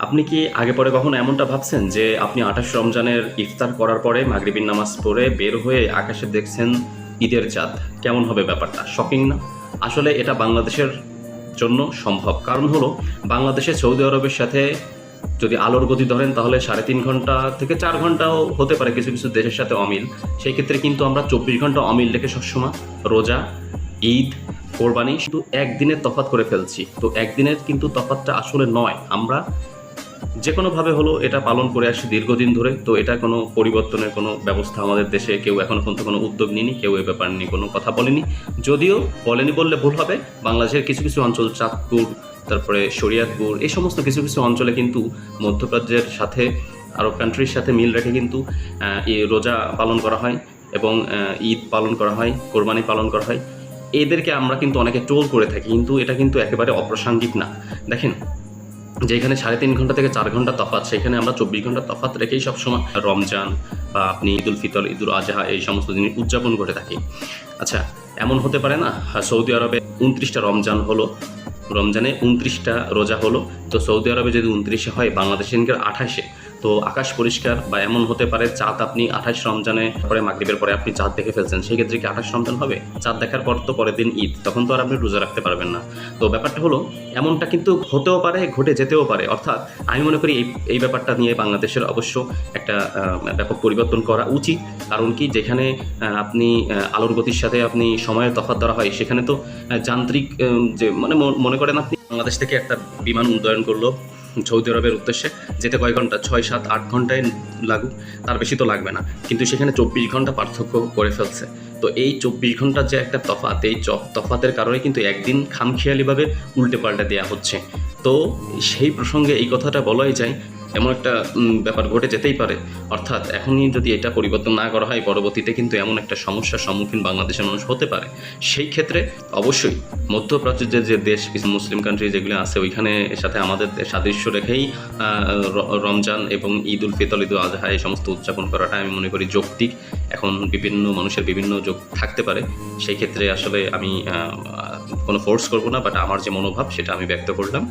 আপনি কি আগে পরে কখনো এমনটা ভাবছেন যে আপনি আঠাশ রমজানের ইফতার করার পরে মাগরিবিন নামাজ পড়ে বের হয়ে আকাশে দেখছেন ঈদের চাঁদ? কেমন হবে ব্যাপারটা? শকিং না? আসলে এটা বাংলাদেশের জন্য সম্ভব। কারণ হলো, বাংলাদেশে সৌদি আরবের সাথে যদি আলোর গতি ধরেন, তাহলে সাড়ে তিন ঘণ্টা থেকে চার ঘন্টাও হতে পারে কিছু কিছু দেশের সাথে অমিল। সেই ক্ষেত্রে কিন্তু আমরা চব্বিশ ঘণ্টা অমিল রেখে সবসময় রোজা, ঈদ, কোরবানি শুধু একদিনের তফাৎ করে ফেলছি। তো একদিনের কিন্তু তফাৎটা আসলে নয়। আমরা যে কোনোভাবে হলো এটা পালন করে আসছি দীর্ঘদিন ধরে। তো এটা কোনো পরিবর্তনের কোনো ব্যবস্থা আমাদের দেশে কেউ এখনও পর্যন্ত কোনো উদ্যোগ নিনি কেউ এ ব্যাপার নিয়ে কোনো কথা বলেনি। যদিও বলেনি বললে ভুল হবে, বাংলাদেশের কিছু কিছু অঞ্চল চাঁদপুর, তারপরে শরিয়াতপুর, এই সমস্ত কিছু কিছু অঞ্চলে কিন্তু মধ্যপ্রাচ্যের সাথে, আরব কান্ট্রির সাথে মিল রেখে কিন্তু এই রোজা পালন করা হয় এবং ঈদ পালন করা হয়, কোরবানি পালন করা হয়। এদেরকে আমরা কিন্তু অনেকে টোল করে থাকি, কিন্তু এটা কিন্তু একেবারে অপ্রাসঙ্গিক না। দেখেন যেখানে সাড়ে তিন ঘণ্টা থেকে চার ঘণ্টা তফাত সেখানে আমরা চব্বিশ ঘণ্টা তফাত রেখেই সবসময় রমজান বা আপনি ঈদুল ফিতর ঈদুল আজহা এই সমস্ত জিনিস উদযাপন করে থাকি। আচ্ছা এমন হতে পারে না হ্যাঁ, সৌদি আরবে উনত্রিশটা রমজান হলো রমজানে উনত্রিশটা রোজা হলো তো সৌদি আরবে যদি উনত্রিশে হয় বাংলাদেশে আঠাশে তো আকাশ পরিষ্কার বা এমন হতে পারে চাঁদ আপনি আঠাশ রমজানে পরে মাগরিবের পরে আপনি চাঁদ দেখে ফেলছেন, সেই ক্ষেত্রে কি আঠাশ রমজান হবে? চাঁদ দেখার পর তো পরের দিন ঈদ, তখন তো আর আপনি রোজা রাখতে পারবেন না। তো ব্যাপারটা হলো, এমনটা কিন্তু হতেও পারে, ঘটে যেতেও পারে। অর্থাৎ আমি মনে করি এই এই ব্যাপারটা নিয়ে বাংলাদেশের অবশ্য একটা ব্যাপক পরিবর্তন করা উচিত। কারণ কি, যেখানে আপনি আলোর গতির সাথে আপনি সময়ের তফাৎ ধরা হয়, সেখানে তো যান্ত্রিক যে মানে মনে করেন আপনি, বাংলাদেশ থেকে একটা বিমান উন্নয়ন করল সৌদি আরবের উদ্দেশ্যে, যেতে কয় ঘণ্টা? ছয়, সাত, আট ঘন্টায় লাগুক, তার বেশি তো লাগবে না। কিন্তু সেখানে চব্বিশ ঘণ্টা পার্থক্য করে ফেলছে। তো এই চব্বিশ ঘণ্টার যে একটা তফাৎ, এই তফাতের কারণে কিন্তু একদিন খামখেয়ালিভাবে উল্টে পাল্টে দেওয়া হচ্ছে। তো সেই প্রসঙ্গে এই কথাটা বলাই যায় এমন একটা ব্যাপার ঘটে যেতেই পারে। অর্থাৎ এখনই যদি এটা পরিবর্তন না করা হয়, পরবর্তীতে কিন্তু এমন একটা সমস্যার সম্মুখীন বাংলাদেশের মানুষ হতে পারে। সেই ক্ষেত্রে অবশ্যই মধ্যপ্রাচ্যের যে দেশ মুসলিম কান্ট্রি যেগুলো আছে, ওইখানে সাথে আমাদের সাদৃশ্য রেখেই রমজান এবং ঈদ উল ফিতর, ঈদ আজহা এই সমস্ত উদযাপন করাটা আমি মনে করি যৌক্তিক। এখন বিভিন্ন মানুষের বিভিন্ন যোগ থাকতে পারে। সেই ক্ষেত্রে আসলে আমি কোনো ফোর্স করব না বাট আমার যে মনোভাব, সেটা আমি ব্যক্ত করলাম।